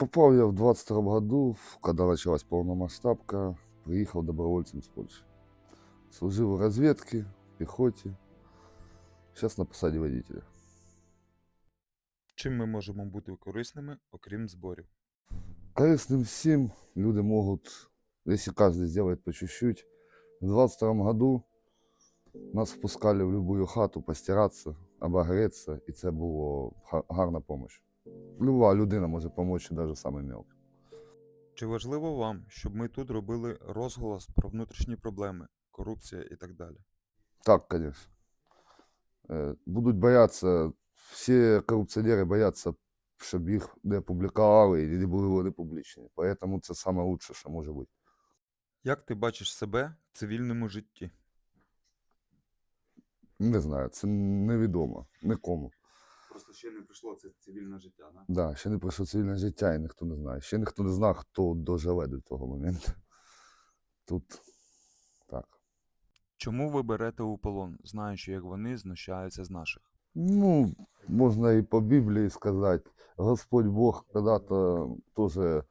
Попал я в 22 году, в- когда началась полномасштабка, приехал добровольцем с Польши. Служил в разведке, пехоте. Сейчас на посаде водителя. Чим ми можемо бути корисними, окрім зборів? Корыстным всем люди могут, если каждый сделает по чуть-чуть. В 22 году нас впускали в любую хату постираться, обогреться, і це було га- гарна помощь. Люба людина може допомогти, навіть саме мелко. Чи важливо вам, щоб ми тут робили розголос про внутрішні проблеми, корупція і так далі? Так, конечно. Е, Будуть боятися, всі корупціонери бояться, щоб їх не публікували і не були вони публічні. Тому це найкраще, що може бути. Як ти бачиш себе в цивільному житті? Не знаю, це невідомо нікому. Просто ще не прийшло це цивільне життя, да? Да, ще не пройшло цивільне життя і ніхто не знає. Ще ніхто не знає, хто доживе до того моменту. Тут так. Чому ви берете у полон, знаючи, як вони знущаються з наших? Ну, можно и по Библии сказать, Господь Бог когда-то тоже,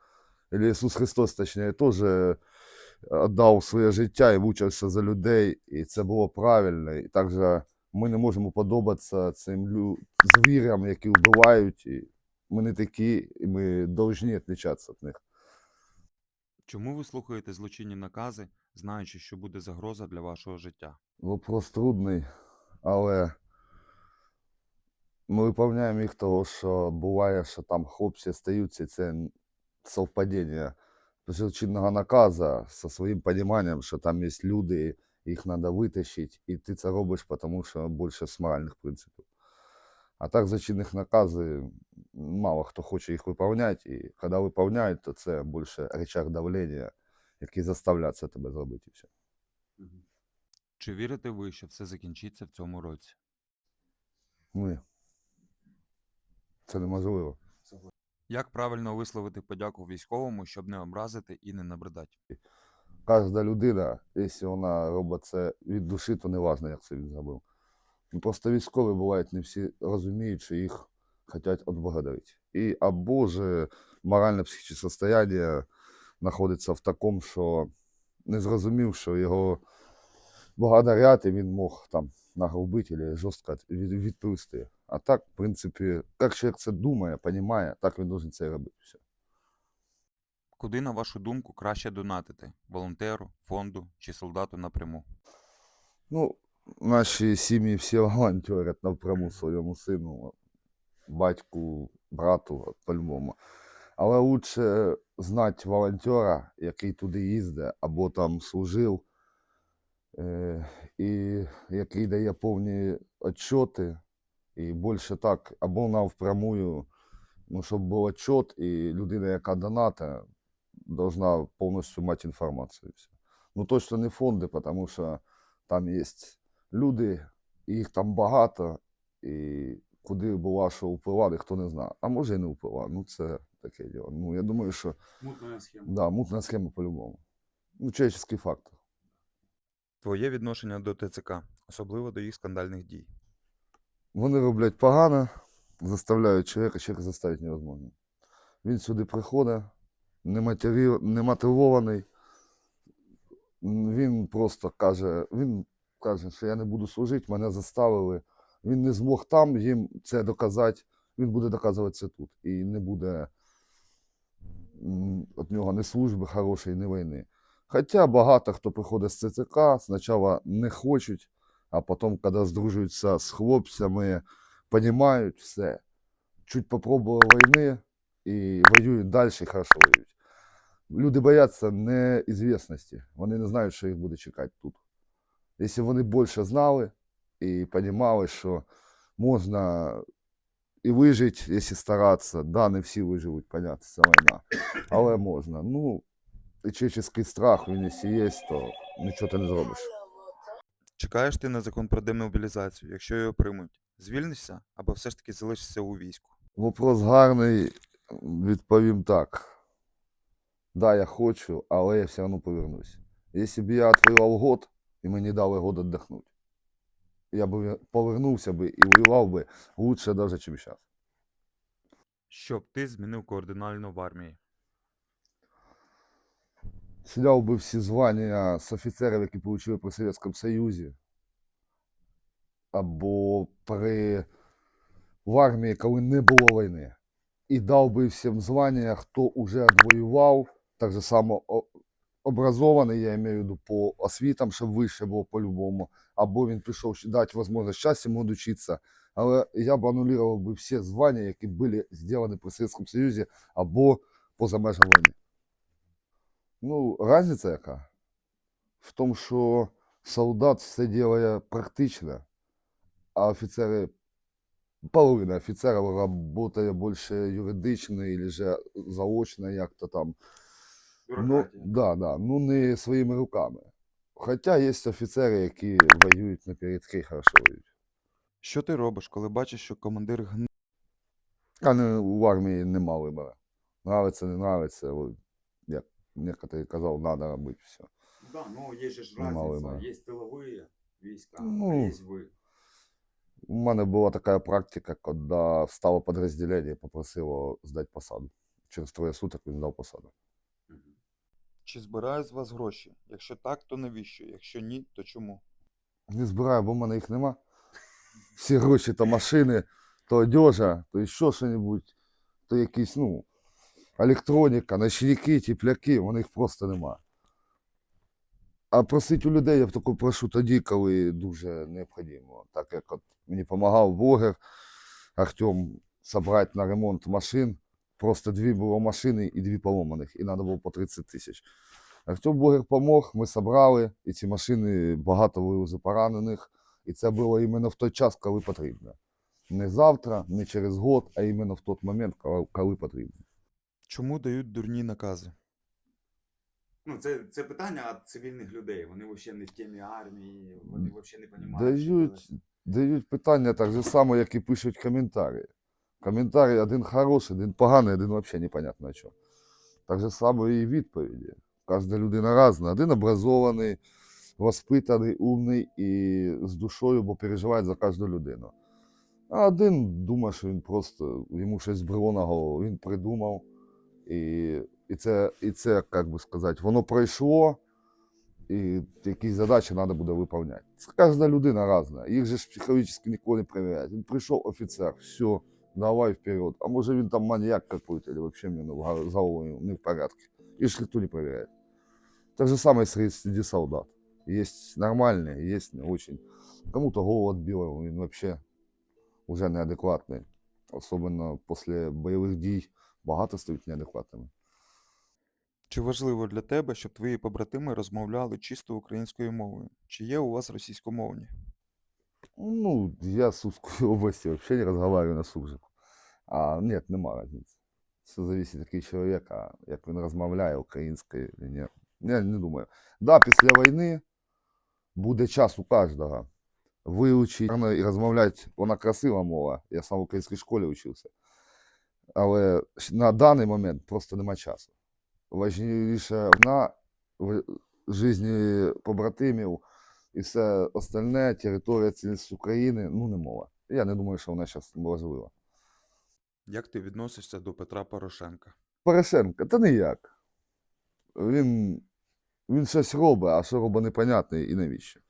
или Иисус Христос, точнее, тоже отдав своє життя і мучився за людей, і це було правильно. І також ми не можемо подобатися цим лю... звірям, які вбивають. І ми не такі, і ми повинні відрізнятися від них. Чому ви слухаєте злочинні накази, знаючи, що буде загроза для вашого життя? Вопрос трудний, але ми виповняємо їх того, що буває, що там хлопці стаються, це совпадіння чинного наказу зі своїм розумінням, що там є люди, їх треба витащити, і ти це робиш, тому що більше з моральних принципів. А так за чинних накази мало хто хоче їх виповняти, і коли виповняють, то це більше рычаг давлення, який заставляє це тебе зробити. і все. Чи вірите ви, що все закінчиться в цьому році? Ні. Це неможливо. Як правильно висловити подяку військовому, щоб не образити і не набридати? Кожна людина, якщо вона робить це від душі, то не важливо, як це він зробив. Ну, просто військові бувають не всі розуміють, що їх хочуть відблагодарити. І або ж морально-психічне состояние знаходиться в такому, що не зрозумів, що його благодарять, і він мог там нагрубити або жорстко від- відповісти. А так, в принципі, як чоловік це думає, розуміє, так він должен це робити. Куди, на вашу думку, краще донатити? Волонтеру, фонду чи солдату напряму? Ну, наші сім'ї всі волонтерять напряму своєму сину, батьку, брату, по-любому. Але лучше знати волонтера, який туди їздить, або там служив, е, і який дає повні отчоти, і більше так, або навпрямую, ну, щоб був отчет, і людина, яка доната, должна повністю мати інформацію. все. Ну, точно не фонди, тому що там є люди, їх там багато, і куди була, що впливали, хто не знає. А може і не впливав. Ну, це таке діло. Ну, я думаю, що Мутна схема. да, мутна схема по-любому. Ну, человеческий фактор. Твоє відношення до ТЦК, особливо до їх скандальних дій. Вони роблять погано, заставляють чоловіка, чоловіка заставити невозможно. Він сюди приходить, немотивований. Він просто каже, він каже, що я не буду служити, мене заставили. Він не змог там їм це доказати, він буде доказувати це тут. І не буде від нього ні служби хорошої, ні війни. Хоча багато хто приходить з ЦЦК, спочатку не хочуть, а потім, коли здружуються з хлопцями, розуміють все. Чуть попробували війни і воюють далі, і хорошо воюють. Люди бояться неізвісності. Вони не знають, що їх буде чекати тут. Якщо вони більше знали і розуміли, що можна і вижити, якщо старатися, да, не всі виживуть, понятно, це війна, але можна. Ну, і чоловічий страх, він якщо є, то нічого ти не зробиш. Чекаєш ти на закон про демобілізацію, якщо його приймуть? Звільнишся або все ж таки залишишся у війську? Вопрос гарний, відповім так. Да, я хочу, але я все одно повернусь. Якщо б я відвоював год і мені дали год віддохнути, я б повернувся би і воював би лучше навіть, ніж зараз. Щоб ти змінив кардинально в армії. Сняв би всі звання з офіцерів, які отримали при Совєтському Союзі. Або при в армії, коли не було війни. І дав би всім звання, хто вже відвоював, так же само образований, я маю в виду, по освітам, щоб вище було по-любому. Або він пішов дати можливість зараз йому учитися. Але я б анулював би всі звання, які були зроблені при Совєтському Союзі або поза межами війни. Ну, разниця яка? В тому, що солдат все делає практично, а офіцери, половина офіцерів працює більше юридично или же заочно як-то там. Ну, да, да, ну не своїми руками. Хоча є офіцери, які воюють на передки, хорошо воюють. Що ти робиш, коли бачиш, що командир гни... А не, в армії нема вибору. Нравиться, не нравиться. от Як некоторі казав, треба робити все. Да, но есть же ж Нема разница. выбора. Есть тыловые войска, а Ну, есть вы. У мене була така практика, коли стало підрозділення і попросило здати посаду. Через троє суток він здав посаду. Чи збирають з вас гроші? Якщо так, то навіщо? Якщо ні, то чому? Не збираю, бо в мене їх нема. Всі гроші то машини, то одежа, то ще що-небудь, то якісь, ну, електроніка, ночники, тепляки, в них просто нема. А просити у людей я б таку прошу тоді, коли дуже необхідно. Так як от мені допомагав блогер Артем зібрати на ремонт машин. Просто дві було машини і дві поломаних, і треба було по 30 тисяч. Артем блогер помог, ми зібрали, і ці машини багато вивезли поранених. І це було іменно в той час, коли потрібно. Не завтра, не через год, а іменно в той момент, коли потрібно. Чому дають дурні накази? Ну, це, це питання цивільних людей. Вони взагалі не в темі армії, вони взагалі не розуміють. Дають, дають питання так же само, як і пишуть коментарі. Коментарі один хороший, один поганий, один взагалі непонятно о чому. Так же само і відповіді. Кожна людина різна. Один образований, воспитаний, умний і з душою, бо переживає за кожну людину. А один думає, що він просто йому щось збрело на голову, він придумав. І, і це, і це, як би сказати, воно пройшло, і якісь задачі треба буде виконувати. Кожна людина різна. Їх же ж психологічно ніколи не перевіряють. Він прийшов офіцер, все, давай вперед. А може він там маньяк какой-то, или вообще мне в гол- голову не в порядке. Их же никто не проверяет. Так же самое среди, солдат. Есть нормальные, есть не очень. Кому-то голову отбило, он вообще уже неадекватний. Особенно після бойових дій багато стають неадекватними. Чи важливо для тебе, щоб твої побратими розмовляли чисто українською мовою? Чи є у вас російськомовні? Ну, я с Сумской области вообще не разговариваю на суржику. А нет, нема разницы. Все зависит від чоловіка, як він розмовляє українською чи ні. Я не думаю. Да, після війни буде час у кожного вивчити і розмовляти. Вона красива мова. Я сам в українській школі вчився. Але на даний момент просто нема часу. Важніше вона в житті побратимів і все остальне, територія цілісність України, ну не мова. Я не думаю, що вона зараз важлива. Як ти відносишся до Петра Порошенка? Порошенко, та ніяк. Він, він щось робить, а що робить непонятно і навіщо.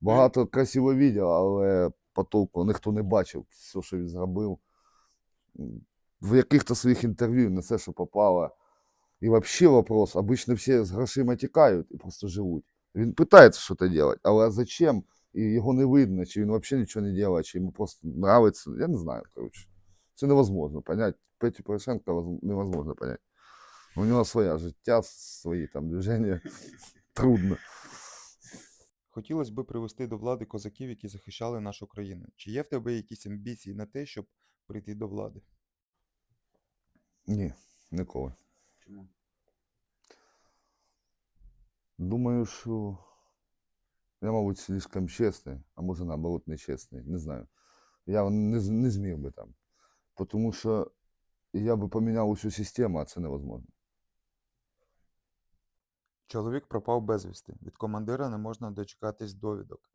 Багато красиво відео, але по толку ніхто не бачив все, що він зробив. В яких-то своїх інтерв'ю не все, що попало. І взагалі вопрос, обично всі з грошима тікають і просто живуть. Він питається щось робити, але зачем? І його не видно, чи він взагалі нічого не робить, чи йому просто нравиться. Я не знаю, коротше. Це невозможно понять. Петю Порошенка невозможно понять. У нього своє життя, свої там движення. Трудно. Хотілося б привести до влади козаків, які захищали нашу країну. Чи є в тебе якісь амбіції на те, щоб прийти до влади? Ні, ніколи. Чому? Думаю, що я, мабуть, слишком чесний, а може наоборот нечесний, не знаю. Я не, не зміг би там. Тому що я би поміняв усю систему, а це невозможно. Чоловік пропав безвісти. Від командира не можна дочекатись довідок.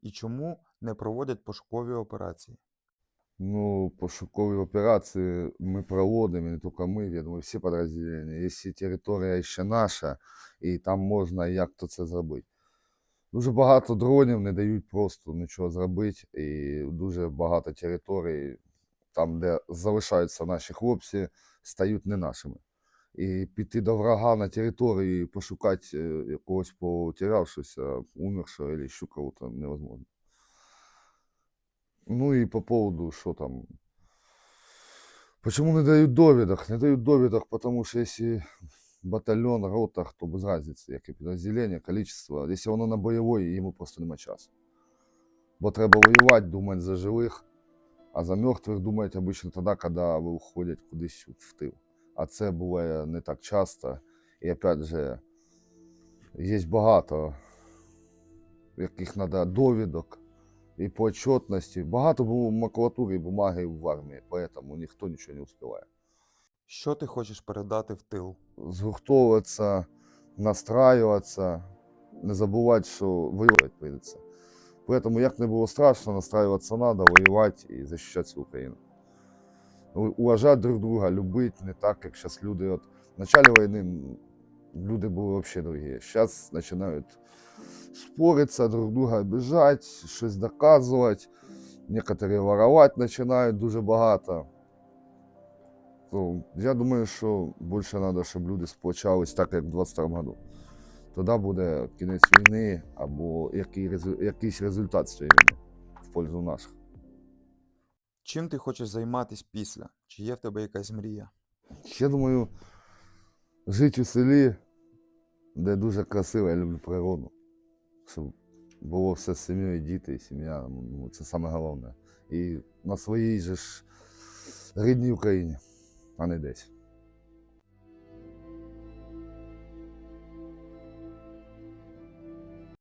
І чому не проводять пошукові операції? Ну, пошукові операції ми проводимо, не тільки ми, я думаю, всі підрозділення. Якщо територія ще наша, і там можна як-то це зробити. Дуже багато дронів не дають просто нічого зробити, і дуже багато територій, там, де залишаються наші хлопці, стають не нашими. І піти до врага на території пошукати е, якогось потерявшогося, умершого або ще кого-то невозможно. Ну и по поводу, что там. Почему не дают довідок? Не дают довідок, потому что если батальон, рота, то без разницы, яке підрозділення, количество. Якщо воно на бойовій, йому просто нема часу. Бо треба воювати, думати за живих, а за мертвих думають обично тоді, коли ви уходять кудись в тил. А це буває не так часто. І опять же, є багато яких треба довідок і по отчетності. Багато було макулатури і бумаги в армії, поэтому ніхто нічого не успіває. Що ти хочеш передати в тил? Згуртовуватися, настраюватися, не забувати, що воювати прийдеться. Поэтому, як не було страшно, настраюватися треба, воювати і захищати свою країну. У- Уважати друг друга, любити не так, як зараз люди. От в началі війни люди були взагалі другі. Зараз починають спориться, друг друга обижать, щось доказувати. Некоторі воровать починають дуже багато. То я думаю, що більше треба, щоб люди сплачались так, як в 22 году. Тоді буде кінець війни або який, якийсь результат з цієї війни в пользу наших. Чим ти хочеш займатися після? Чи є в тебе якась мрія? Я думаю, жити у селі, де дуже красиво, я люблю природу. Щоб було все з сім'єю, діти і сім'я. Ну, це саме головне. І на своїй же ж рідній Україні, а не десь.